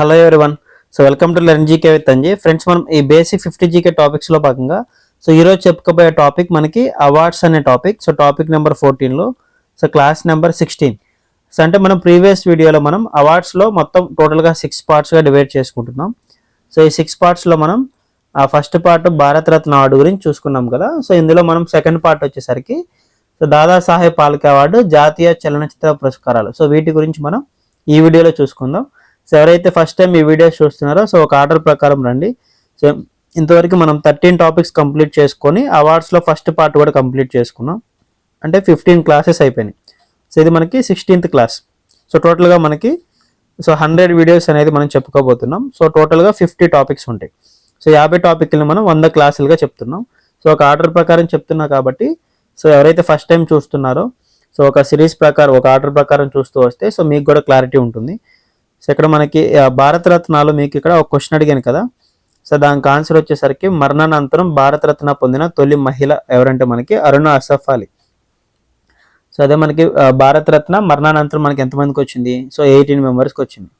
Hello one so welcome to learn GK with Anji. Friends మనం ఈ basic fifty GK టాపిక్స్లో భాగంగా so ఈరోజు చెప్పుకోబోయే టాపిక్ మనకి అవార్డ్స్ అనే టాపిక్. సో టాపిక్ నెంబర్ ఫోర్టీన్లో so class number sixteen. So అంటే మనం ప్రీవియస్ వీడియోలో మనం అవార్డ్స్లో మొత్తం టోటల్గా సిక్స్ పార్ట్స్గా డివైడ్ చేసుకుంటున్నాం. సో ఈ సిక్స్ పార్ట్స్లో మనం ఆ ఫస్ట్ పార్ట్ భారతరత్న అవార్డు గురించి చూసుకున్నాం కదా. సో ఇందులో మనం సెకండ్ పార్ట్ వచ్చేసరికి సో దాదాసాహెబ్ పాల్కే అవార్డు జాతీయ చలనచిత్ర పురస్కారాలు. సో వీటి గురించి మనం ఈ వీడియోలో చూసుకుందాం. సో ఎవరైతే ఫస్ట్ టైం ఈ వీడియోస్ చూస్తున్నారో సో ఒక ఆర్డర్ ప్రకారం రండి. సో ఇంతవరకు మనం థర్టీన్ టాపిక్స్ కంప్లీట్ చేసుకొని అవార్డ్స్లో ఫస్ట్ పార్ట్ కూడా కంప్లీట్ చేసుకున్నాం. అంటే ఫిఫ్టీన్ క్లాసెస్ అయిపోయినాయి. సో ఇది మనకి సిక్స్టీన్త్ క్లాస్ సో టోటల్గా మనకి సో హండ్రెడ్ వీడియోస్ అనేది మనం చెప్పుకోబోతున్నాం. సో టోటల్గా ఫిఫ్టీ టాపిక్స్ ఉంటాయి. సో యాభై టాపిక్లు మనం వంద క్లాసులుగా చెప్తున్నాం. సో ఒక ఆర్డర్ ప్రకారం చెప్తున్నా కాబట్టి సో ఎవరైతే ఫస్ట్ టైం చూస్తున్నారో సో ఒక సిరీస్ ప్రకారం ఒక ఆర్డర్ ప్రకారం చూస్తూ వస్తే సో మీకు కూడా క్లారిటీ ఉంటుంది. సో ఇక్కడ మనకి భారతరత్నాలు మీకు ఇక్కడ ఒక క్వశ్చన్ అడిగాను కదా. సో దానికి ఆన్సర్ వచ్చేసరికి మరణానంతరం భారతరత్న పొందిన తొలి మహిళ ఎవరంటే మనకి అరుణ అసఫ్ అలీ. సో అదే మనకి భారతరత్న మరణానంతరం మనకి ఎంతమందికి వచ్చింది? సో ఎయిటీన్ మెంబర్స్కి వచ్చింది.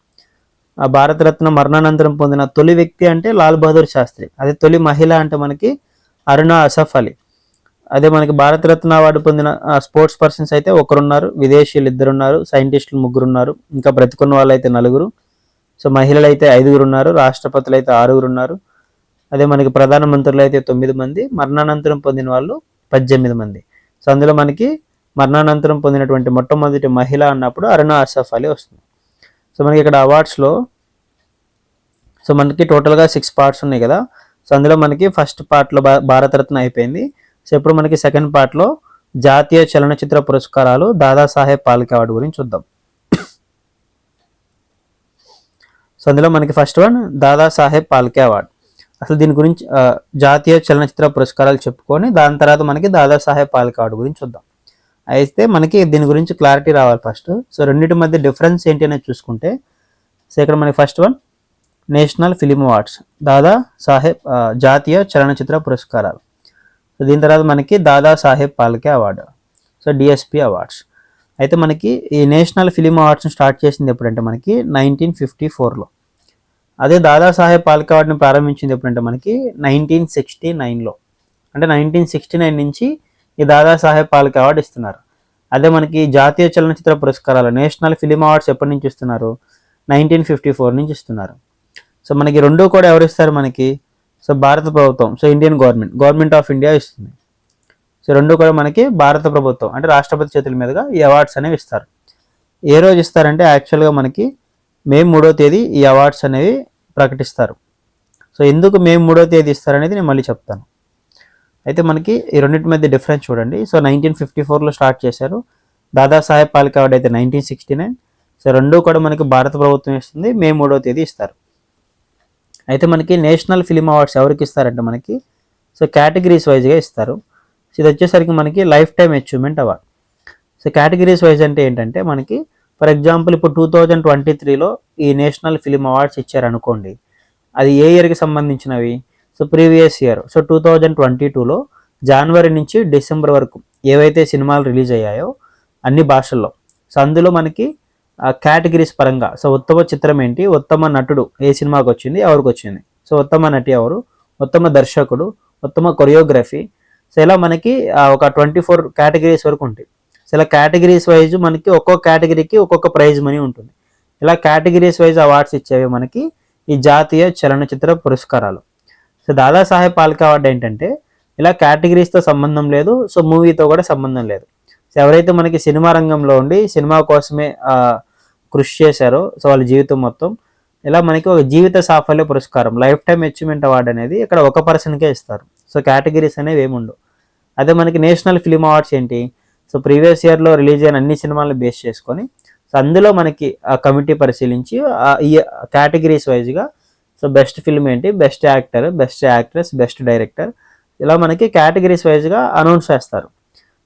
ఆ భారతరత్న మరణానంతరం పొందిన తొలి వ్యక్తి అంటే లాల్ బహదూర్ శాస్త్రి. అదే తొలి మహిళ అంటే మనకి అరుణ అసఫ్ అలీ. అదే మనకి భారతరత్న అవార్డు పొందిన స్పోర్ట్స్ పర్సన్స్ అయితే ఒకరున్నారు విదేశీయులు ఇద్దరు ఉన్నారు సైంటిస్టులు ముగ్గురు ఉన్నారు ఇంకా బ్రతికున్న వాళ్ళు అయితే నలుగురు. సో మహిళలు అయితే ఐదుగురు ఉన్నారు రాష్ట్రపతులు అయితే ఆరుగురు ఉన్నారు అదే మనకి ప్రధానమంత్రులు అయితే తొమ్మిది మంది మరణానంతరం పొందిన వాళ్ళు పద్దెనిమిది మంది. సో అందులో మనకి మరణానంతరం పొందినటువంటి మొట్టమొదటి మహిళ అన్నప్పుడు అరుణ అసఫ్ అలీ వస్తుంది. సో మనకి ఇక్కడ అవార్డ్స్లో సో మనకి టోటల్గా సిక్స్ పార్ట్స్ ఉన్నాయి కదా. సో అందులో మనకి ఫస్ట్ పార్ట్లో భారతరత్న అయిపోయింది. సో ఇప్పుడు మనకి సెకండ్ పార్ట్లో జాతీయ చలనచిత్ర పురస్కారాలు దాదాసాహెబ్ పాల్కే అవార్డు గురించి చూద్దాం. సో అందులో మనకి first one Dadasaheb Phalke award. అసలు దీని గురించి జాతీయ చలనచిత్ర పురస్కారాలు చెప్పుకొని దాని తర్వాత మనకి దాదాసాహెబ్ పాల్కే అవార్డు గురించి చూద్దాం. అయితే మనకి దీని గురించి క్లారిటీ రావాలి ఫస్ట్ సో రెండింటి మధ్య డిఫరెన్స్ ఏంటి అనేది చూసుకుంటే సో ఇక్కడ మనకి first one national film awards Dada Saheb జాతీయ చలనచిత్ర పురస్కారాలు. దీని తర్వాత మనకి Dada Saheb Phalke award. So DSP awards. అయితే మనకి ఈ నేషనల్ ఫిలిం అవార్డ్స్ని స్టార్ట్ చేసింది ఎప్పుడంటే మనకి నైన్టీన్ ఫిఫ్టీ ఫోర్లో. అదే దాదాసాహెబ్ పాల్కే అవార్డుని ప్రారంభించింది ఎప్పుడంటే మనకి నైన్టీన్ సిక్స్టీ నైన్లో. అంటే నైన్టీన్ సిక్స్టీ నైన్ నుంచి ఈ దాదాసాహెబ్ పాల్కే అవార్డు ఇస్తున్నారు. అదే మనకి జాతీయ చలనచిత్ర పురస్కారాలు నేషనల్ ఫిలిం అవార్డ్స్ ఎప్పటి నుంచి ఇస్తున్నారు? నైన్టీన్ ఫిఫ్టీ ఫోర్ నుంచి ఇస్తున్నారు. సో మనకి రెండు కూడా ఎవరు ఇస్తారు మనకి? సో భారత ప్రభుత్వం so Indian government government of India ఇస్తుంది. సో రెండు కూడా మనకి భారత ప్రభుత్వం అంటే రాష్ట్రపతి చేతుల మీదుగా ఈ అవార్డ్స్ అనేవి ఇస్తారు. ఏ రోజు ఇస్తారంటే యాక్చువల్గా మనకి మే మూడో తేదీ ఈ అవార్డ్స్ అనేవి ప్రకటిస్తారు. సో ఎందుకు మే మూడో తేదీ ఇస్తారనేది నేను మళ్ళీ చెప్తాను. అయితే మనకి ఈ రెండింటి మధ్య డిఫరెన్స్ చూడండి. సో నైన్టీన్ ఫిఫ్టీ ఫోర్లో స్టార్ట్ చేశారు. దాదాసాహెబ్ పాల్కే అవార్డు అయితే నైన్టీన్ సిక్స్టీ నైన్ సో రెండు కూడా మనకి భారత ప్రభుత్వం ఇస్తుంది. మే మూడో తేదీ ఇస్తారు. అయితే మనకి నేషనల్ ఫిలిం అవార్డ్స్ ఎవరికి ఇస్తారంటే మనకి? సో కేటగిరీస్ వైజ్గా ఇస్తారు. సో ఇది వచ్చేసరికి మనకి life time achievement award. So categories wise అంటే ఏంటంటే మనకి ఫర్ ఎగ్జాంపుల్ ఇప్పుడు టూ థౌజండ్ ట్వంటీ త్రీలో ఈ నేషనల్ ఫిలిం అవార్డ్స్ ఇచ్చారనుకోండి అది ఏ ఇయర్కి సంబంధించినవి? So previous year so two thousand twenty టూలో జనవరి నుంచి డిసెంబర్ వరకు ఏవైతే సినిమాలు రిలీజ్ అయ్యాయో అన్ని భాషల్లో. సో అందులో మనకి కేటగిరీస్ పరంగా. సో ఉత్తమ చిత్రం ఏంటి? ఉత్తమ నటుడు ఏ సినిమాకి వచ్చింది? ఎవరికి వచ్చింది? సో ఉత్తమ నటి ఎవరు? ఉత్తమ దర్శకుడు ఉత్తమ కొరియోగ్రఫీ సో ఇలా మనకి ఒక ట్వంటీ ఫోర్ కేటగిరీస్ వరకు ఉంటాయి. సో ఇలా కేటగిరీస్ వైజ్ మనకి ఒక్కొక్క కేటగిరీకి ఒక్కొక్క ప్రైజ్ మనీ ఉంటుంది. ఇలా కేటగిరీస్ వైజ్ అవార్డ్స్ ఇచ్చేవి మనకి ఈ జాతీయ చలనచిత్ర పురస్కారాలు. సో దాదాసాహెబ్ పాల్కే అవార్డు ఏంటంటే ఇలా కేటగిరీస్తో సంబంధం లేదు సో మూవీతో కూడా సంబంధం లేదు. సో ఎవరైతే మనకి సినిమా రంగంలో ఉండి సినిమా కోసమే కృషి చేశారో సో వాళ్ళ జీవితం మొత్తం. ఇలా మనకి ఒక జీవిత సాఫల్య పురస్కారం లైఫ్ టైం అచీవ్మెంట్ అవార్డు అనేది ఇక్కడ ఒక పర్సన్కే ఇస్తారు. సో కేటగిరీస్ అనేవి ఏముండవు అదే మనకి నేషనల్ ఫిలిం అవార్డ్స్ ఏంటి? సో ప్రీవియస్ ఇయర్లో రిలీజ్ అయిన అన్ని సినిమాలను బేస్ చేసుకొని సో అందులో మనకి ఆ కమిటీ పరిశీలించి ఈ కేటగిరీస్ వైజ్గా సో బెస్ట్ ఫిల్మ్ ఏంటి? Best actor best actress best director ఇలా మనకి కేటగిరీస్ వైజ్గా అనౌన్స్ చేస్తారు.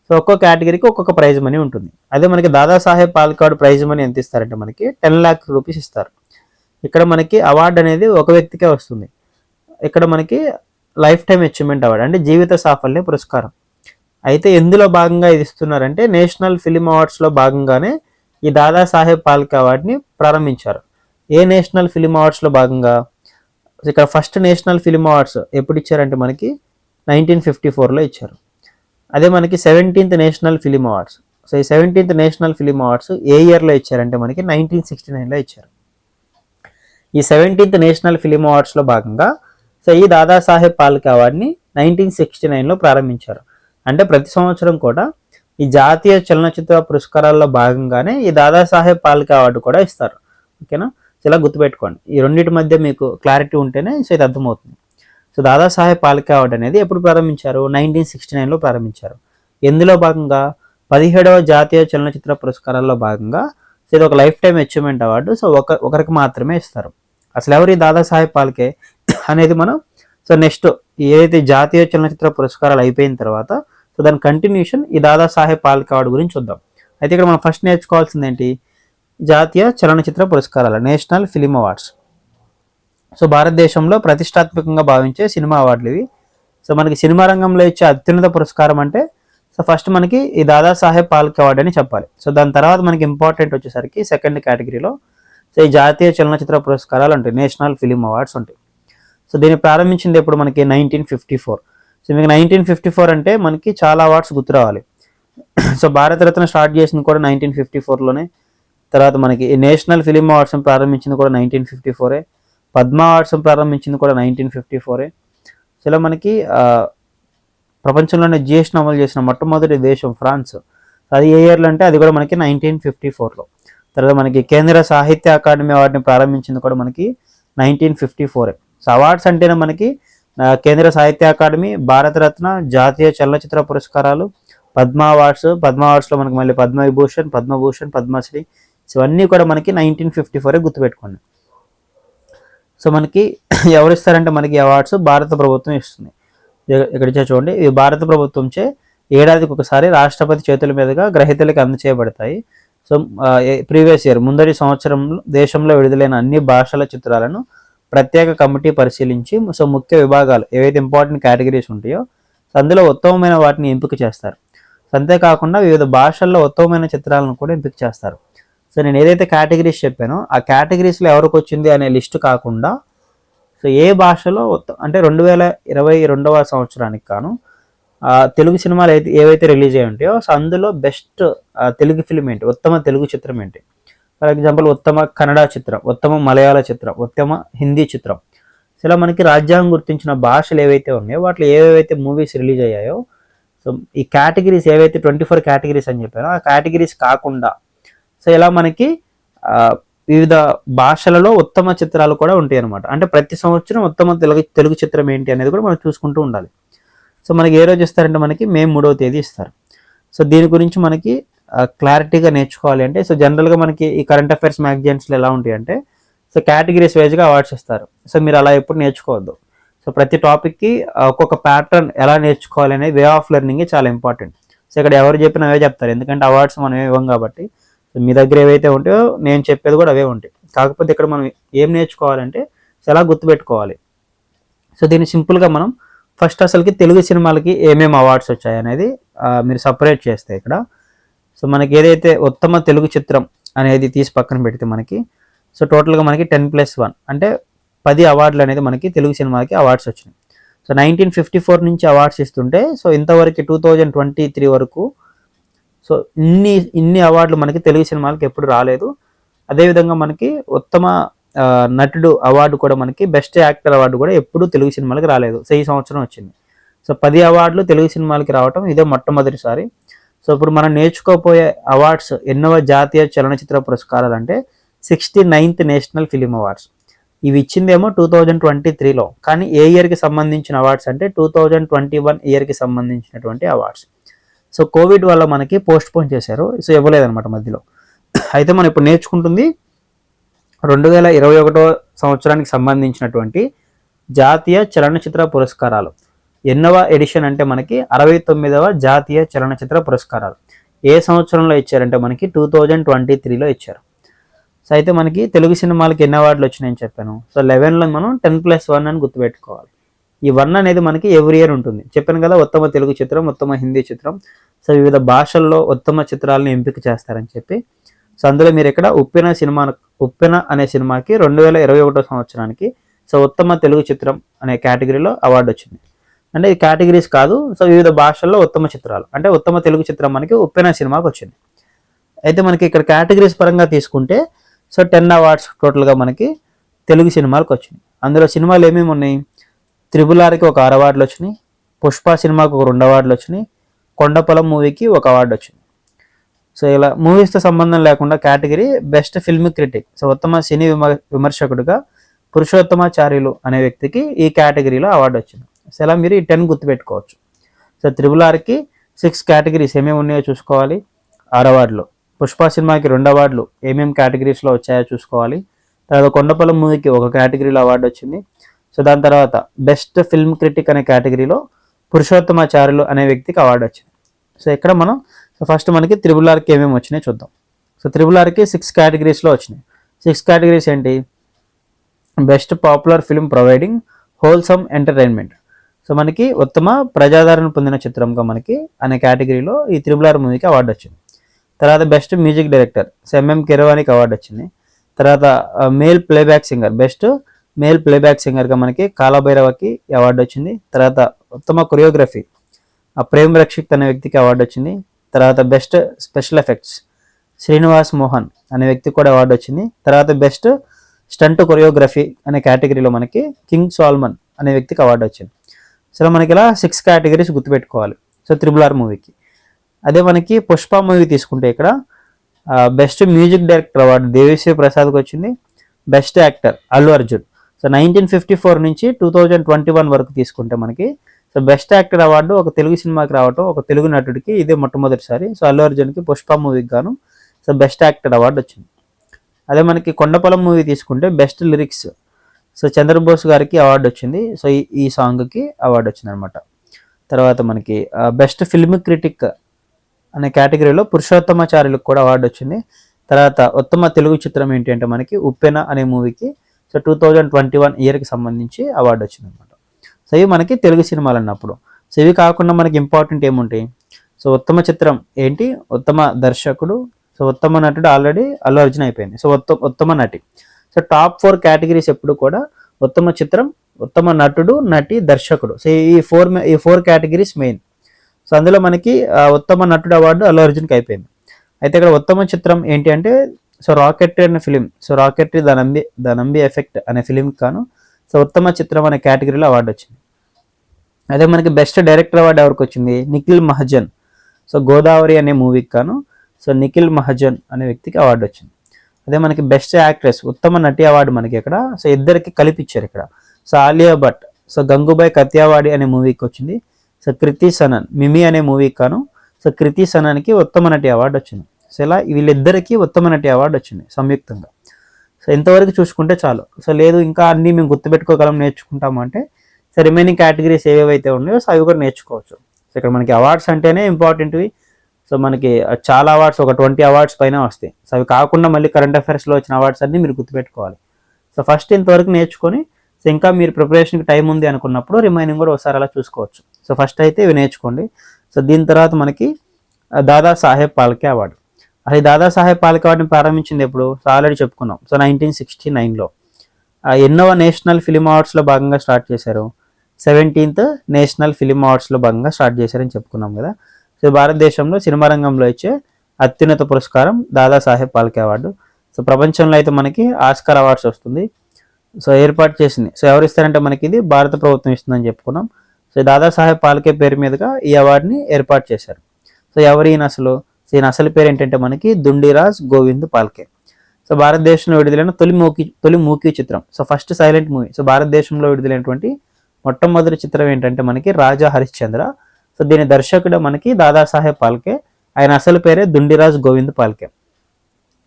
సో ఒక్కో కేటగిరీకి ఒక్కొక్క ప్రైజ్ మనీ ఉంటుంది. అదే మనకి దాదాసాహెబ్ పాల్కాడ్ ప్రైజ్ మనీ ఎంత ఇస్తారంటే మనకి టెన్ ల్యాక్ రూపీస్ ఇస్తారు. ఇక్కడ మనకి అవార్డు అనేది ఒక వ్యక్తికే వస్తుంది. ఇక్కడ మనకి లైఫ్ టైం అచీవ్మెంట్ అవార్డు అంటే జీవిత సాఫల్య పురస్కారం. అయితే ఎందులో భాగంగా ఇది ఇస్తున్నారంటే నేషనల్ ఫిలిం అవార్డ్స్లో భాగంగానే ఈ దాదాసాహెబ్ పాల్కే అవార్డుని ప్రారంభించారు. ఏ నేషనల్ ఫిలిం అవార్డ్స్లో భాగంగా? ఇక్కడ ఫస్ట్ నేషనల్ ఫిలిం అవార్డ్స్ ఎప్పుడు ఇచ్చారంటే మనకి నైన్టీన్ ఫిఫ్టీ ఫోర్లో ఇచ్చారు. అదే మనకి seventeenth national film awards so ఈ సెవెంటీన్త్ నేషనల్ ఫిలిం అవార్డ్స్ ఏ ఇయర్లో ఇచ్చారంటే మనకి నైన్టీన్ సిక్స్టీ నైన్లో ఇచ్చారు. ఈ సెవెంటీన్త్ నేషనల్ ఫిలిం అవార్డ్స్లో భాగంగా సో ఈ దాదాసాహెబ్ పాల్కే అవార్డ్ని నైన్టీన్ సిక్స్టీ నైన్లో ప్రారంభించారు. అంటే ప్రతి సంవత్సరం కూడా ఈ జాతీయ చలనచిత్ర పురస్కారాల్లో భాగంగానే ఈ దాదాసాహెబ్ పాల్కే అవార్డు కూడా ఇస్తారు. ఓకేనా? ఇలా గుర్తుపెట్టుకోండి. ఈ రెండింటి మధ్య మీకు క్లారిటీ ఉంటేనే సో ఇది అర్థమవుతుంది. సో దాదాసాహెబ్ పాల్కే అవార్డు అనేది ఎప్పుడు ప్రారంభించారు? నైన్టీన్ సిక్స్టీ నైన్లో ప్రారంభించారు. ఎందులో భాగంగా? పదిహేడవ జాతీయ చలనచిత్ర పురస్కారాల్లో భాగంగా. సో ఇది ఒక life time achievement award. So ఒక ఒకరికి మాత్రమే ఇస్తారు. అసలు ఎవరు ఈ దాదాసాహెబ్ పాల్కే అనేది మనం సో నెక్స్ట్ ఏదైతే జాతీయ చలనచిత్ర పురస్కారాలు అయిపోయిన తర్వాత సో దాని కంటిన్యూషన్ ఈ దాదాసాహెబ్ పాల్కే అవార్డు గురించి చూద్దాం. అయితే ఇక్కడ మనం ఫస్ట్ నేర్చుకోవాల్సింది ఏంటి? జాతీయ చలనచిత్ర పురస్కారాలు నేషనల్ ఫిలిం అవార్డ్స్. సో భారతదేశంలో ప్రతిష్టాత్మకంగా భావించే సినిమా అవార్డులు ఇవి. సో మనకి సినిమా రంగంలో ఇచ్చే అత్యున్నత పురస్కారం అంటే సో ఫస్ట్ మనకి ఈ దాదాసాహెబ్ పాల్కే అవార్డు అని చెప్పాలి. సో దాని తర్వాత మనకి ఇంపార్టెంట్ వచ్చేసరికి సెకండ్ కేటగిరీలో సో ఈ జాతీయ చలనచిత్ర పురస్కారాలు ఉంటాయి. నేషనల్ ఫిలిం అవార్డ్స్ ఉంటాయి. సో దీన్ని ప్రారంభించింది ఎప్పుడు మనకి నైన్టీన్ ఫిఫ్టీ ఫోర్. సో మీకు నైన్టీన్ ఫిఫ్టీ ఫోర్ అంటే మనకి చాలా అవార్డ్స్ గుర్తు రావాలి. సో భారతరత్న స్టార్ట్ చేసింది కూడా నైన్టీన్ ఫిఫ్టీ ఫోర్లోనే. తర్వాత మనకి నేషనల్ ఫిలిం అవార్డ్స్ ప్రారంభించింది కూడా నైన్టీన్ ఫిఫ్టీ ఫోరే. పద్మ అవార్డ్స్ ప్రారంభించింది కూడా నైన్టీన్ ఫిఫ్టీ ఫోరే. సో ఇలా మనకి ప్రపంచంలోనే జిఎస్టీ అమలు చేసిన మొట్టమొదటి దేశం ఫ్రాన్స్. అది ఏ ఇయర్లో అంటే అది కూడా మనకి నైన్టీన్ ఫిఫ్టీ ఫోర్లో. తర్వాత మనకి కేంద్ర సాహిత్య అకాడమీ అవార్డుని ప్రారంభించింది కూడా మనకి నైన్టీన్ ఫిఫ్టీ ఫోరే. సో అవార్డ్స్ అంటేనే మనకి కేంద్ర సాహిత్య అకాడమీ భారతరత్న జాతీయ చలనచిత్ర పురస్కారాలు పద్మ అవార్డ్స్ పద్మ అవార్డ్స్లో మనకి మళ్ళీ పద్మవిభూషణ్ పద్మభూషణ్ పద్మశ్రీ. సో ఇవన్నీ కూడా మనకి నైన్టీన్ ఫిఫ్టీ ఫోరే గుర్తుపెట్టుకోండి. సో మనకి ఎవరు ఇస్తారంటే మనకి అవార్డ్స్ భారత ప్రభుత్వం ఇస్తుంది. ఇక్కడ చూడండి. ఇవి భారత ప్రభుత్వంచే ఏడాదికి ఒకసారి రాష్ట్రపతి చేతుల మీదుగా గ్రహీతలకు అందచేయబడతాయి. సో ప్రీవియస్ ఇయర్ ముందరి సంవత్సరంలో దేశంలో విడుదలైన అన్ని భాషల చిత్రాలను ప్రత్యేక కమిటీ పరిశీలించి సో ముఖ్య విభాగాలు ఏవైతే ఇంపార్టెంట్ కేటగిరీస్ ఉంటాయో సో అందులో ఉత్తమమైన వాటిని ఎంపిక చేస్తారు. సో అంతేకాకుండా వివిధ భాషల్లో ఉత్తమమైన చిత్రాలను కూడా ఎంపిక చేస్తారు. సో నేను ఏదైతే కేటగిరీస్ చెప్పానో ఆ కేటగిరీస్లో ఎవరికి వచ్చింది అనే లిస్ట్ కాకుండా సో ఏ భాషలో అంటే రెండు వేల ఇరవై రెండవ సంవత్సరానికి కాను ఆ, తెలుగు సినిమాలు అయితే ఏవైతే రిలీజ్ అయ్యి ఉంటాయో సో అందులో బెస్ట్ తెలుగు ఫిలిం ఏంటి? ఉత్తమ తెలుగు చిత్రం ఏంటి? ఫర్ ఎగ్జాంపుల్ ఉత్తమ కన్నడ చిత్రం ఉత్తమ మలయాళ చిత్రం ఉత్తమ హిందీ చిత్రం. సో ఇలా మనకి రాజ్యాంగం గుర్తించిన భాషలు ఏవైతే ఉన్నాయో వాటిలో ఏవేవైతే మూవీస్ రిలీజ్ అయ్యాయో సో ఈ కేటగిరీస్ ఏవైతే ట్వంటీ ఫోర్ కేటగిరీస్ అని చెప్పానో ఆ కేటగిరీస్ కాకుండా సో ఇలా మనకి వివిధ భాషలలో ఉత్తమ చిత్రాలు కూడా ఉంటాయి అనమాట అంటే ప్రతి సంవత్సరం ఉత్తమ తెలుగు తెలుగు చిత్రం ఏంటి అనేది కూడా మనం చూసుకుంటూ ఉండాలి. సో మనకి ఏ రోజు ఇస్తారంటే మనకి మే మూడవ తేదీ ఇస్తారు. సో దీని గురించి మనకి క్లారిటీగా నేర్చుకోవాలి అంటే సో జనరల్గా మనకి ఈ కరెంట్ అఫైర్స్ మ్యాగజైన్స్లో ఎలా ఉంటాయి అంటే సో కేటగిరీస్ వైజ్గా అవార్డ్స్ ఇస్తారు. సో మీరు అలా ఎప్పుడు నేర్చుకోవద్దు. సో ప్రతి టాపిక్కి ఒక్కొక్క ప్యాటర్న్ ఎలా నేర్చుకోవాలి అనేది వే ఆఫ్ లెర్నింగ్ చాలా ఇంపార్టెంట్. సో ఇక్కడ ఎవరు చెప్పినా అవే చెప్తారు. ఎందుకంటే అవార్డ్స్ మనం ఇవ్వం కాబట్టి. మీ దగ్గర ఏవైతే ఉంటాయో నేను చెప్పేది కూడా అవే ఉంటాయి. కాకపోతే ఇక్కడ మనం ఏం నేర్చుకోవాలంటే సో ఎలా గుర్తుపెట్టుకోవాలి. సో దీన్ని సింపుల్గా మనం ఫస్ట్ అసలుకి తెలుగు సినిమాలకి ఏమేమి అవార్డ్స్ వచ్చాయి అనేది మీరు సపరేట్ చేస్తే ఇక్కడ. సో మనకి ఏదైతే ఉత్తమ తెలుగు చిత్రం అనేది తీసి పక్కన పెడితే మనకి సో టోటల్గా మనకి టెన్ ప్లస్ వన్ అంటే పది అవార్డులు అనేది మనకి తెలుగు సినిమాకి అవార్డ్స్ వచ్చినాయి. సో నైన్టీన్ ఫిఫ్టీ ఫోర్ నుంచి అవార్డ్స్ ఇస్తుంటే సో ఇంతవరకు టూ థౌజండ్ ట్వంటీ త్రీ వరకు సో ఇన్ని ఇన్ని అవార్డులు మనకి తెలుగు సినిమాలకు ఎప్పుడు రాలేదు. అదేవిధంగా మనకి ఉత్తమ నటుడు అవార్డు కూడా మనకి బెస్ట్ యాక్టర్ అవార్డు కూడా ఎప్పుడు తెలుగు సినిమాలకి రాలేదు. సో ఈ సంవత్సరం వచ్చింది. సో పది అవార్డులు తెలుగు సినిమాలకి రావటం ఇదే మొట్టమొదటిసారి. సో ఇప్పుడు మనం నేర్చుకోపోయే అవార్డ్స్ ఎన్నో జాతీయ చలనచిత్ర పురస్కారాలు అంటే sixty ninth national film awards. ఇవి ఇచ్చిందేమో టూ థౌజండ్ ట్వంటీ త్రీలో. కానీ ఏ ఇయర్కి సంబంధించిన అవార్డ్స్ అంటే టూ థౌజండ్ ట్వంటీ వన్ ఇయర్కి సంబంధించినటువంటి అవార్డ్స్. సో కోవిడ్ వల్ల మనకి పోస్ట్ పోన్ చేశారు. సో ఇవ్వలేదన్నమాట మధ్యలో. అయితే మనం ఇప్పుడు నేర్చుకుంటుంది రెండు వేల ఇరవై ఒకటో సంవత్సరానికి సంబంధించినటువంటి జాతీయ చలనచిత్ర పురస్కారాలు. ఎన్నవ ఎడిషన్ అంటే మనకి అరవై తొమ్మిదవ జాతీయ చలనచిత్ర పురస్కారాలు. ఏ సంవత్సరంలో ఇచ్చారంటే మనకి టూ థౌజండ్ ట్వంటీ త్రీలో ఇచ్చారు. సో అయితే మనకి తెలుగు సినిమాలకి ఎన్ని అవార్డులు వచ్చినాయని చెప్పాను. సో లెవెన్లో మనం టెన్ ప్లస్ వన్ అని గుర్తుపెట్టుకోవాలి. ఈ వన్ అనేది మనకి ఎవ్రీ ఇయర్ ఉంటుంది. చెప్పాను కదా ఉత్తమ తెలుగు చిత్రం ఉత్తమ హిందీ చిత్రం. సో వివిధ భాషల్లో ఉత్తమ చిత్రాలను ఎంపిక చేస్తారని చెప్పి. సో అందులో మీరు ఇక్కడ ఉప్పెన సినిమా ఉప్పెన అనే సినిమాకి రెండు వేల ఇరవై ఒకటో సంవత్సరానికి సో ఉత్తమ తెలుగు చిత్రం అనే కేటగిరీలో అవార్డు వచ్చింది. అంటే ఈ కేటగిరీస్ కాదు సో వివిధ భాషల్లో ఉత్తమ చిత్రాలు. అంటే ఉత్తమ తెలుగు చిత్రం మనకి ఉప్పెన సినిమాకి వచ్చింది. అయితే మనకి ఇక్కడ కేటగిరీస్ పరంగా తీసుకుంటే సో టెన్ అవార్డ్స్ టోటల్గా మనకి తెలుగు సినిమాలకు వచ్చింది. అందులో సినిమాలు ఏమేమి ఉన్నాయి? త్రిబుల్ ఆర్కి ఒక ఆరు అవార్డులు వచ్చినాయి పుష్ప సినిమాకి ఒక రెండు అవార్డులు వచ్చినాయి కొండపొలం మూవీకి ఒక అవార్డు వచ్చింది సో ఇలా మూవీస్తో సంబంధం లేకుండా category best film critic. So ఉత్తమ సినీ విమ విమర్శకుడిగా పురుషోత్తమాచార్యులు అనే వ్యక్తికి ఈ కేటగిరీలో అవార్డు వచ్చింది సో ఇలా మీరు ఈ టెన్ గుర్తుపెట్టుకోవచ్చు. సో త్రిబుల్ ఆర్కి సిక్స్ కేటగిరీస్ ఏమేమి ఉన్నాయో చూసుకోవాలి. ఆరు అవార్డులు పుష్ప సినిమాకి రెండు అవార్డులు ఏమేమి కేటగిరీస్లో వచ్చాయో చూసుకోవాలి. తర్వాత కొండపల్లం మూవీకి ఒక కేటగిరీలో అవార్డు వచ్చింది సో దాని తర్వాత బెస్ట్ ఫిల్మ్ క్రిటిక్ అనే కేటగిరీలో పురుషోత్తమాచార్యులు అనే వ్యక్తికి అవార్డు వచ్చింది. సో ఇక్కడ మనం సో ఫస్ట్ మనకి త్రిబుల్ ఆర్కి ఏమేమి వచ్చినాయి చూద్దాం. సో త్రిబుల్ ఆర్కి సిక్స్ కేటగిరీస్లో వచ్చినాయి. సిక్స్ కేటగిరీస్ ఏంటి? Best popular film providing wholesome entertainment so మనకి ఉత్తమ ప్రజాదరణ పొందిన చిత్రంగా మనకి అనే కేటగిరీలో ఈ త్రిబుల్ ఆర్ మూవీకి అవార్డు వచ్చింది. తర్వాత best music director so MM కిరవానికి award వచ్చింది. తర్వాత male playback singer best male playback సింగర్గా మనకి కాలభైరవకి అవార్డు వచ్చింది. తర్వాత ఉత్తమ కొరియోగ్రఫీ ఆ ప్రేమ్ రక్షిత్ అనే వ్యక్తికి అవార్డు వచ్చింది. తర్వాత best special effects Srinivas Mohan అనే వ్యక్తికి కూడా అవార్డు వచ్చింది. తర్వాత బెస్ట్ స్టంట్ కొరియోగ్రఫీ అనే కేటగిరీలో మనకి కింగ్ సాల్మన్ అనే వ్యక్తికి అవార్డు వచ్చింది. సో మనకి ఇలా సిక్స్ కేటగిరీస్ గుర్తుపెట్టుకోవాలి. సో త్రిబుల్ ఆర్ మూవీకి. అదే మనకి పుష్ప మూవీ తీసుకుంటే ఇక్కడ best music director award Devi Sri ప్రసాద్కి వచ్చింది. Best actor Allu Arjun. So nineteen fifty four నుంచి టూ థౌజండ్ ట్వంటీ వన్ వరకు తీసుకుంటే మనకి సో బెస్ట్ యాక్టర్ అవార్డు ఒక తెలుగు సినిమాకి రావటం ఒక తెలుగు నటుడికి ఇదే మొట్టమొదటిసారి. సో అల్లు అర్జున్కి పుష్ప మూవీకి గాను సో బెస్ట్ యాక్టర్ అవార్డు వచ్చింది. అదే మనకి కొండపొలం మూవీ తీసుకుంటే బెస్ట్ లిరిక్స్ సో చంద్రబోస్ గారికి అవార్డు వచ్చింది. సో ఈ ఈ సాంగ్కి అవార్డు వచ్చింది అనమాట తర్వాత మనకి బెస్ట్ ఫిల్మ్ క్రిటిక్ అనే కేటగిరీలో పురుషోత్తమాచార్యులకు కూడా అవార్డు వచ్చింది. తర్వాత ఉత్తమ తెలుగు చిత్రం ఏంటి అంటే మనకి ఉప్పెన అనే మూవీకి so two thousand twenty one ఇయర్కి సంబంధించి అవార్డు వచ్చింది అనమాట సో ఇవి మనకి తెలుగు సినిమాలు అన్నప్పుడు. సో ఇవి కాకుండా మనకి ఇంపార్టెంట్ ఏముంటాయి? సో ఉత్తమ చిత్రం ఏంటి? ఉత్తమ దర్శకుడు సో ఉత్తమ నటుడు ఆల్రెడీ అల్లు అర్జున్ అయిపోయింది. సో ఉత్తమ ఉత్తమ నటి. సో టాప్ ఫోర్ కేటగిరీస్ ఎప్పుడు కూడా ఉత్తమ చిత్రం ఉత్తమ నటుడు నటి దర్శకుడు. సో ఈ ఫోర్ ఈ ఫోర్ కేటగిరీస్ మెయిన్. సో అందులో మనకి ఉత్తమ నటుడు అవార్డు అల్లు అర్జున్కి అయిపోయింది. అయితే ఇక్కడ ఉత్తమ చిత్రం ఏంటి అంటే సో రాకెట్రీ అనే film so Rocketry the Nambi the effect అనే ఫిలిం కాను సో ఉత్తమ చిత్రం అనే కేటగిరీలో అవార్డు వచ్చింది. అదే మనకి బెస్ట్ డైరెక్టర్ అవార్డు ఎవరికి వచ్చింది? నిఖిల్ మహజన్. సో గోదావరి అనే మూవీకి కాను సో నిఖిల్ మహజన్ అనే వ్యక్తికి అవార్డు వచ్చింది. అదే మనకి బెస్ట్ యాక్ట్రెస్ ఉత్తమ నటి అవార్డు మనకి ఇక్కడ సో ఇద్దరికి కలిపి ఇచ్చారు ఇక్కడ. సో ఆలియా భట్ సో గంగుబాయ్ కత్యావాడి అనే మూవీకి వచ్చింది. సో కృతి సనన్ మిమి అనే మూవీకి కాను సో కృతి సనన్కి ఉత్తమ నటి అవార్డు వచ్చింది. సో ఇలా వీళ్ళిద్దరికీ ఉత్తమ నటి అవార్డు వచ్చింది సంయుక్తంగా. సో ఇంతవరకు చూసుకుంటే చాలు. సో లేదు ఇంకా అన్నీ మేము గుర్తుపెట్టుకోగలం నేర్చుకుంటాము అంటే సో రిమైనింగ్ కేటగిరీస్ ఏవేవైతే ఉన్నాయో సో అవి కూడా నేర్చుకోవచ్చు. సో ఇక్కడ మనకి అవార్డ్స్ అంటేనే ఇంపార్టెంట్వి. సో మనకి చాలా అవార్డ్స్ ఒక ట్వంటీ అవార్డ్స్ పైన వస్తాయి. సో అవి కాకుండా మళ్ళీ కరెంట్ అఫైర్స్లో వచ్చిన అవార్డ్స్ అన్నీ మీరు గుర్తుపెట్టుకోవాలి. సో ఫస్ట్ ఇంతవరకు నేర్చుకొని సో ఇంకా మీరు ప్రిపరేషన్కి టైం ఉంది అనుకున్నప్పుడు రిమైనింగ్ కూడా ఒకసారి అలా చూసుకోవచ్చు. సో ఫస్ట్ అయితే ఇవి నేర్చుకోండి. సో దీని తర్వాత మనకి దాదా సాహెబ్ పాల్కే అవార్డు. అది దాదాసాహెబ్ పాల్కే అవార్డుని ప్రారంభించింది ఎప్పుడు? సో ఆల్రెడీ చెప్పుకున్నాం. సో నైన్టీన్ సిక్స్టీ నైన్లో ఎన్నో నేషనల్ ఫిలిం అవార్డ్స్లో భాగంగా స్టార్ట్ చేశారు. సెవెంటీన్త్ నేషనల్ ఫిలిం అవార్డ్స్లో భాగంగా స్టార్ట్ చేశారని చెప్పుకున్నాం కదా. సో భారతదేశంలో సినిమా రంగంలో ఇచ్చే అత్యున్నత పురస్కారం దాదాసాహెబ్ పాల్కే అవార్డు. సో ప్రపంచంలో అయితే మనకి ఆస్కార్ అవార్డ్స్ వస్తుంది. సో ఏర్పాటు చేసింది. సో ఎవరు ఇస్తారంటే మనకి ఇది భారత ప్రభుత్వం ఇస్తుందని చెప్పుకున్నాం. సో దాదాసాహెబ్ పాల్కే పేరు మీదుగా ఈ అవార్డుని ఏర్పాటు చేశారు. సో ఎవరు ఈయన అసలు? సో ఈయన అసలు పేరు ఏంటంటే మనకి దుండిరాజ్ గోవింద్ పాల్కే. సో భారతదేశంలో విడుదలైన తొలి మూకీ తొలి మూకీ చిత్రం. So first silent movie. So భారతదేశంలో విడుదలైనటువంటి మొట్టమొదటి చిత్రం ఏంటంటే మనకి రాజా హరిశ్చంద్ర. సో దీని దర్శకుడు మనకి దాదాసాహెబ్ పాల్కే. ఆయన అసలు పేరే దుండిరాజ్ గోవింద్ పాల్కే.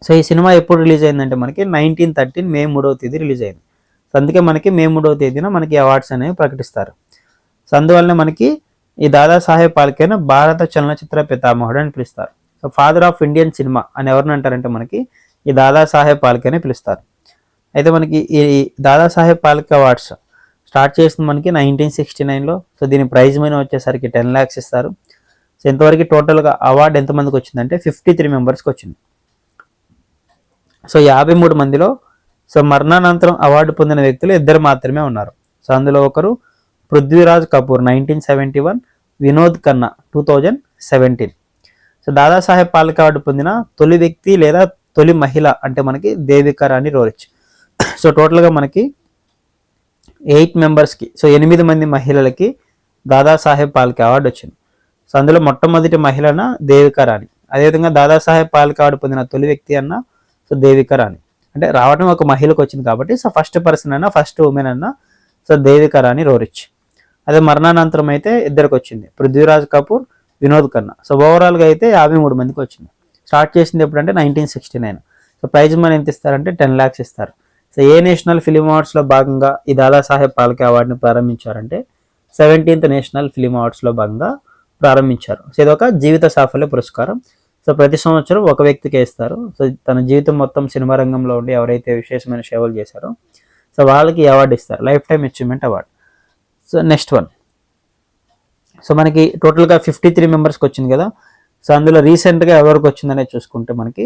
సో ఈ సినిమా ఎప్పుడు రిలీజ్ అయిందంటే మనకి నైన్టీన్ థర్టీన్ మే మూడవ తేదీ రిలీజ్ అయింది. సో అందుకే మనకి మే మూడవ తేదీన మనకి అవార్డ్స్ అనేవి ప్రకటిస్తారు. సో అందువల్ల మనకి ఈ దాదాసాహెబ్ పాల్కేను భారత చలనచిత్ర పితామహుడు అని పిలుస్తారు. So father of Indian cinema అని ఎవరిని అంటారంటే మనకి ఈ దాదాసాహెబ్ పాల్కే అని పిలుస్తారు. అయితే మనకి ఈ దాదాసాహెబ్ పాల్కే అవార్డ్స్ స్టార్ట్ చేసింది మనకి నైన్టీన్ సిక్స్టీ నైన్లో సో దీని ప్రైజ్ మీద వచ్చేసరికి టెన్ ల్యాక్స్ ఇస్తారు. సో ఇంతవరకు టోటల్గా అవార్డు ఎంతమందికి వచ్చిందంటే ఫిఫ్టీ త్రీ మెంబర్స్కి వచ్చింది. సో యాభై మూడు మందిలో సో మరణానంతరం అవార్డు పొందిన వ్యక్తులు ఇద్దరు మాత్రమే ఉన్నారు. సో అందులో ఒకరు Prithviraj Kapoor nineteen seventy one Vinod Khanna two thousand seventeen so Dadasaheb Phalke award పొందిన తొలి వ్యక్తి లేదా తొలి మహిళ అంటే మనకి దేవికా రాణి రోరిచ్ సో టోటల్గా మనకి ఎయిట్ మెంబర్స్కి సో ఎనిమిది మంది మహిళలకి దాదాసాహెబ్ పాల్కే అవార్డు వచ్చింది. సో అందులో మొట్టమొదటి మహిళన దేవికా రాణి. అదేవిధంగా దాదాసాహెబ్ పాల్కే అవార్డు పొందిన తొలి వ్యక్తి అన్న సో దేవికా రాణి. అంటే రావడం ఒక మహిళకు వచ్చింది కాబట్టి సో ఫస్ట్ పర్సన్ అన్న ఫస్ట్ ఉమెన్ అన్న సో దేవికా రాణి రోరిచ్ అదే మరణానంతరం అయితే ఇద్దరికి వచ్చింది. పృథ్వీరాజ్ కపూర్ వినోద్ ఖన్నా సో ఓవరాల్గా అయితే యాభై మూడు మందికి వచ్చింది. స్టార్ట్ చేసింది ఎప్పుడంటే nineteen sixty nine so prize money ఎంత ఇస్తారంటే టెన్ ల్యాక్స్ ఇస్తారు. సో ఏ నేషనల్ ఫిలిం అవార్డ్స్లో భాగంగా ఈ దాదాసాహెబ్ పాల్కే అవార్డుని ప్రారంభించారంటే సెవెంటీన్త్ నేషనల్ ఫిలిం అవార్డ్స్లో భాగంగా ప్రారంభించారు. సో ఇది ఒక జీవిత సాఫల్య పురస్కారం. సో ప్రతి సంవత్సరం ఒక వ్యక్తికే ఇస్తారు. సో తన జీవితం మొత్తం సినిమా రంగంలో ఉండి ఎవరైతే విశేషమైన సేవలు చేశారో సో వాళ్ళకి అవార్డు ఇస్తారు. Lifetime achievement award so next one so మనకి టోటల్గా ఫిఫ్టీ త్రీ మెంబర్స్కి వచ్చింది కదా. సో అందులో రీసెంట్గా ఎవరికి వచ్చిందనేది చూసుకుంటే మనకి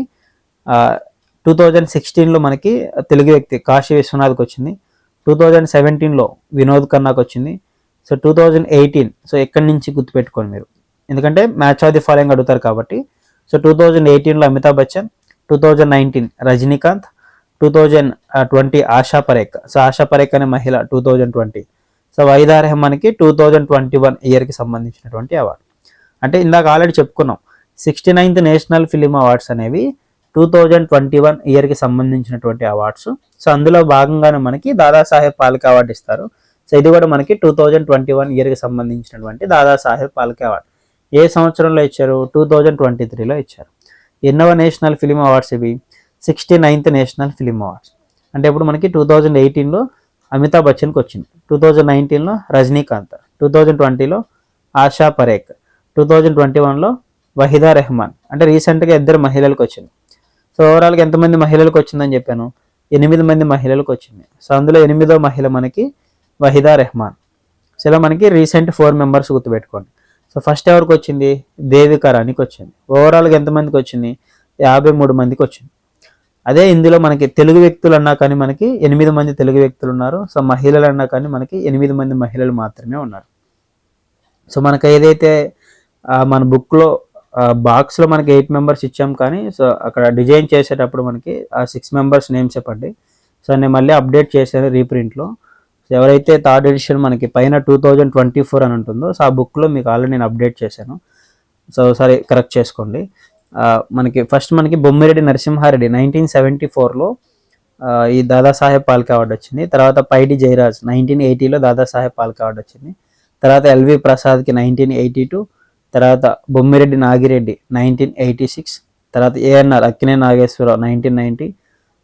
టూ థౌజండ్ సిక్స్టీన్లో మనకి తెలుగు వ్యక్తి కాశీ విశ్వనాథ్కి వచ్చింది. టూ థౌజండ్ సెవెంటీన్లో వినోద్ ఖన్నాకి వచ్చింది. So two thousand eighteen so ఎక్కడి నుంచి గుర్తుపెట్టుకోండి మీరు. ఎందుకంటే మ్యాచ్ ఆఫ్ ది ఫాలోయింగ్ అడుగుతారు కాబట్టి. సో టూ థౌజండ్ ఎయిటీన్లో Amitabh Bachchan two thousand nineteen Rajinikanth two thousand twenty Asha Parekh. So Asha Parekh అనే మహిళ two thousand twenty so Waheeda రెహమాన్కి two thousand twenty one ఇయర్కి సంబంధించినటువంటి అవార్డు. అంటే ఇందాక already చెప్పుకున్నాం sixty ninth national film awards అనేవి two thousand twenty one ఇయర్కి సంబంధించినటువంటి అవార్డ్స్. సో అందులో భాగంగానే మనకి దాదాసాహెబ్ పాల్కే అవార్డు ఇస్తారు. సో ఇది కూడా మనకి టూ థౌజండ్ ట్వంటీ వన్ ఇయర్కి సంబంధించినటువంటి దాదాసాహెబ్ పాల్కే అవార్డు. ఏ సంవత్సరంలో ఇచ్చారు? టూ థౌజండ్ ట్వంటీ త్రీలో ఇచ్చారు. ఎన్నవ నేషనల్ ఫిలిం అవార్డ్స్ ఇవి. Sixty ninth national film awards. అంటే ఇప్పుడు మనకి టూ థౌజండ్ ఎయిటీన్లో అమితాబ్ బచ్చన్కి వచ్చింది. టూ థౌజండ్ నైన్టీన్లో రజనీకాంత్ టూ థౌజండ్ ట్వంటీలో Asha Parekh two thousand twenty వన్లో వహీదా రెహమాన్. అంటే రీసెంట్గా ఇద్దరు మహిళలకు వచ్చింది. సో ఓవరాల్గా ఎంతమంది మహిళలకు వచ్చిందని చెప్పాను? ఎనిమిది మంది మహిళలకు వచ్చింది. సో అందులో ఎనిమిదో మహిళ మనకి వహీదా రెహమాన్. సో ఇలా మనకి రీసెంట్ ఫోర్ మెంబర్స్ గుర్తుపెట్టుకోండి. సో ఫస్ట్ ఎవరికి వచ్చింది? దేవికా రాణికి వచ్చింది. ఓవరాల్గా ఎంతమందికి వచ్చింది? యాభై మూడు మందికి వచ్చింది. అదే ఇందులో మనకి తెలుగు వ్యక్తులు అన్నా కానీ మనకి ఎనిమిది మంది తెలుగు వ్యక్తులు ఉన్నారు. సో మహిళలు అన్నా కానీ మనకి ఎనిమిది మంది మహిళలు మాత్రమే ఉన్నారు. సో మనకి ఏదైతే మన బుక్లో బాక్స్లో మనకి ఎయిట్ మెంబర్స్ ఇచ్చాం కానీ సో అక్కడ డిజైన్ చేసేటప్పుడు మనకి ఆ సిక్స్ మెంబర్స్ నేమ్స్ చెప్పండి. సో నేను మళ్ళీ అప్డేట్ చేశాను రీప్రింట్లో. సో ఎవరైతే థర్డ్ ఎడిషన్ మనకి పైన టూ థౌజండ్ ట్వంటీ ఫోర్ అని ఉంటుందో సో ఆ బుక్లో మీకు ఆల్రెడీ నేను అప్డేట్ చేశాను. సో సరే కరెక్ట్ చేసుకోండి. మనకి ఫస్ట్ మనకి బొమ్మిరెడ్డి నరసింహారెడ్డి నైన్టీన్ సెవెంటీ ఫోర్లో ఈ దాదాసాహెబ్ పాల్కే అవార్డు వచ్చింది. తర్వాత పైడి జయరాజ్ నైన్టీన్ ఎయిటీలో దాదాసాహెబ్ పాల్కే అవార్డు వచ్చింది. తర్వాత ఎల్వి ప్రసాద్కి నైన్టీన్ ఎయిటీ టూ తర్వాత Bommireddy Nagireddy nineteen eighty six తర్వాత ANR Akkineni Nageswara Rao nineteen ninety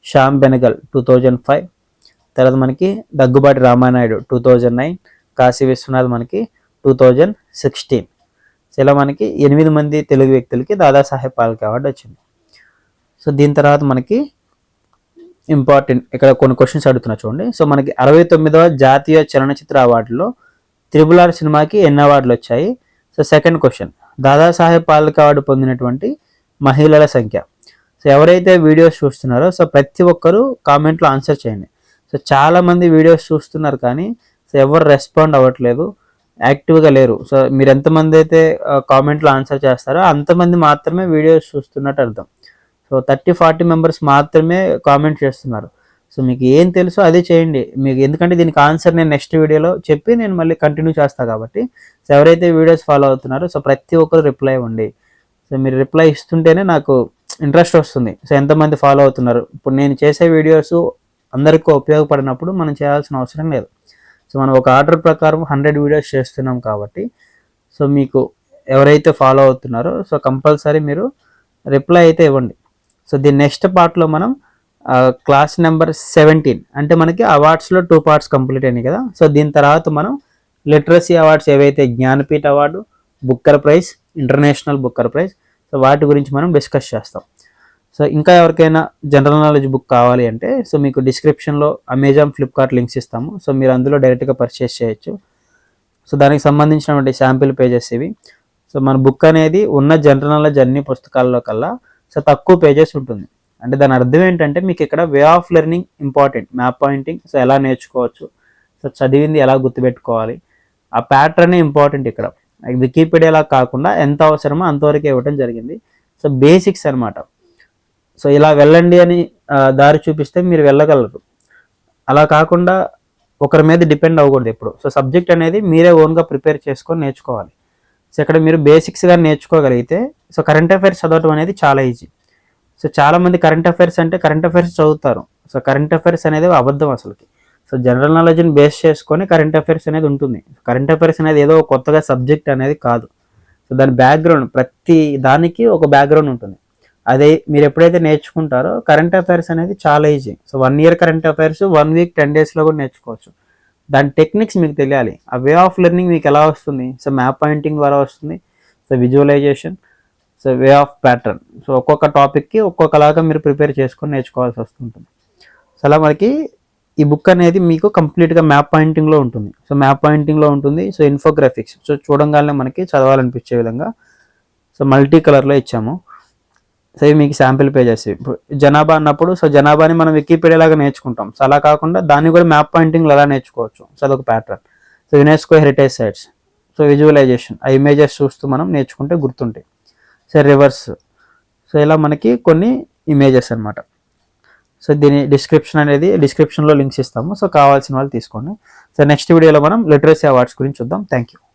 Shyam Benegal two thousand five తర్వాత మనకి Daggubati Ramanaidu two thousand nine Kasi Viswanath మనకి టూ థౌజండ్ సిక్స్టీన్ ఇలా మనకి ఎనిమిది మంది తెలుగు వ్యక్తులకి దాదాసాహెబ్ పాల్కే అవార్డు వచ్చింది. సో దీని తర్వాత మనకి ఇంపార్టెంట్ ఇక్కడ కొన్ని క్వశ్చన్స్ అడుగుతున్నా చూడండి. సో మనకి అరవై తొమ్మిదవ జాతీయ చలనచిత్ర అవార్డులో త్రిబుల్ ఆర్ సినిమాకి ఎన్ని అవార్డులు వచ్చాయి? So second question Dadasaheb Phalke award పొందినటువంటి మహిళల సంఖ్య. సో ఎవరైతే వీడియోస్ చూస్తున్నారో సో ప్రతి ఒక్కరూ కామెంట్లో ఆన్సర్ చేయండి. సో చాలామంది వీడియోస్ చూస్తున్నారు కానీ సో ఎవరు రెస్పాండ్ అవ్వట్లేదు. యాక్టివ్గా లేరు. సో మీరు ఎంతమంది అయితే కామెంట్లో ఆన్సర్ చేస్తారో అంతమంది మాత్రమే వీడియోస్ చూస్తున్నట్టు అర్థం. సో థర్టీ ఫార్టీ మెంబర్స్ మాత్రమే కామెంట్ చేస్తున్నారు. సో మీకు ఏం తెలుసో అదే చేయండి. మీకు ఎందుకంటే దీనికి ఆన్సర్ నేను నెక్స్ట్ వీడియోలో చెప్పి నేను మళ్ళీ కంటిన్యూ చేస్తాను కాబట్టి. సో ఎవరైతే వీడియోస్ ఫాలో అవుతున్నారో సో ప్రతి ఒక్కరు రిప్లై ఇవ్వండి. సో మీరు రిప్లై ఇస్తుంటేనే నాకు ఇంట్రెస్ట్ వస్తుంది. సో ఎంతమంది ఫాలో అవుతున్నారు. ఇప్పుడు నేను చేసే వీడియోస్ అందరికీ ఉపయోగపడినప్పుడు మనం చేయాల్సిన అవసరం లేదు. సో మనం ఒక ఆర్డర్ ప్రకారం హండ్రెడ్ వీడియోస్ చేస్తున్నాం కాబట్టి సో మీకు ఎవరైతే ఫాలో అవుతున్నారో సో కంపల్సరీ మీరు రిప్లై అయితే ఇవ్వండి. సో దీని నెక్స్ట్ పార్ట్లో మనం క్లాస్ నెంబర్ సెవెంటీన్ అంటే మనకి అవార్డ్స్లో టూ పార్ట్స్ కంప్లీట్ అయినాయి కదా. సో దీని తర్వాత మనం లిటరసీ అవార్డ్స్ ఏవైతే Jnanpith award Booker prize international Booker prize so వాటి గురించి మనం డిస్కస్ చేస్తాం. సో ఇంకా ఎవరికైనా జనరల్ నాలెడ్జ్ బుక్ కావాలి అంటే సో మీకు డిస్క్రిప్షన్లో అమెజాన్ ఫ్లిప్కార్ట్ లింక్స్ ఇస్తాము. సో మీరు అందులో డైరెక్ట్గా పర్చేస్ చేయొచ్చు. సో దానికి సంబంధించినటువంటి శాంపిల్ పేజెస్ ఇవి. సో మన బుక్ అనేది ఉన్న జనరల్ నాలెడ్జ్ అన్ని పుస్తకాల్లో కల్లా సో తక్కువ పేజెస్ ఉంటుంది. అంటే దాని అర్థం ఏంటంటే మీకు ఇక్కడ way of learning important map pointing so ఎలా నేర్చుకోవచ్చు సో చదివింది ఎలా గుర్తుపెట్టుకోవాలి ఆ ప్యాటర్నే ఇంపార్టెంట్ ఇక్కడ. వికీపీడియాలా కాకుండా ఎంత అవసరమో అంతవరకు ఇవ్వడం జరిగింది. సో బేసిక్స్ అన్నమాట. సో ఇలా వెళ్ళండి అని దారి చూపిస్తే మీరు వెళ్ళగలరు. అలా కాకుండా ఒకరి మీద డిపెండ్ అవ్వకూడదు ఎప్పుడు. సో సబ్జెక్ట్ అనేది మీరే ఓన్గా ప్రిపేర్ చేసుకొని నేర్చుకోవాలి. సో ఇక్కడ మీరు బేసిక్స్గా నేర్చుకోగలిగితే సో కరెంట్ అఫైర్స్ చదవటం అనేది చాలా ఈజీ. సో చాలామంది కరెంట్ అఫైర్స్ అంటే కరెంట్ అఫైర్స్ చదువుతారు. సో కరెంట్ అఫైర్స్ అనేది అబద్ధం అసలుకి. సో జనరల్ నాలెడ్జ్ని బేస్ చేసుకొని కరెంట్ అఫైర్స్ అనేది ఉంటుంది. కరెంట్ అఫైర్స్ అనేది ఏదో కొత్తగా సబ్జెక్ట్ అనేది కాదు. సో దాని బ్యాక్గ్రౌండ్ ప్రతి దానికి ఒక బ్యాక్గ్రౌండ్ ఉంటుంది. అదే మీరు ఎప్పుడైతే నేర్చుకుంటారో కరెంట్ అఫైర్స్ అనేది చాలా easy so one year current affairs one week ten డేస్లో కూడా నేర్చుకోవచ్చు. దాని టెక్నిక్స్ మీకు తెలియాలి. ఆ వే ఆఫ్ లెర్నింగ్ మీకు ఎలా వస్తుంది? సో మ్యాప్ పాయింటింగ్ ద్వారా వస్తుంది. So visualisation so way of pattern so ఒక్కొక్క టాపిక్కి ఒక్కొక్కలాగా మీరు ప్రిపేర్ చేసుకొని నేర్చుకోవాల్సి వస్తుంటుంది. సో అలా మనకి ఈ బుక్ అనేది మీకు కంప్లీట్గా మ్యాప్ పాయింటింగ్లో ఉంటుంది. సో మ్యాప్ పాయింటింగ్లో ఉంటుంది. సో ఇన్ఫోగ్రాఫిక్స్ సో చూడంగానే మనకి చదవాలనిపించే విధంగా. సో మల్టీ కలర్లో ఇచ్చాము. సో ఇవి మీకు శాంపిల్ పేజెస్ ఇప్పుడు జనాభా అన్నప్పుడు సో జనాభాని మనం వికీపీడియా లాగా నేర్చుకుంటాం. సో అలా కాకుండా దాన్ని కూడా మ్యాప్ పాయింటింగ్ ఎలా నేర్చుకోవచ్చు. సో అదొక pattern. So UNESCO heritage sites. So visualisation ఆ ఇమేజెస్ చూస్తూ మనం నేర్చుకుంటే గుర్తుంటాయి. So reverse. సో ఇలా మనకి కొన్ని ఇమేజెస్ అన్నమాట. సో దీని డిస్క్రిప్షన్ అనేది డిస్క్రిప్షన్లో లింక్స్ ఇస్తాము. సో కావాల్సిన వాళ్ళు తీసుకోండి. సో నెక్స్ట్ వీడియోలో మనం లిటరసీ అవార్డ్స్ గురించి చూద్దాం. Thank you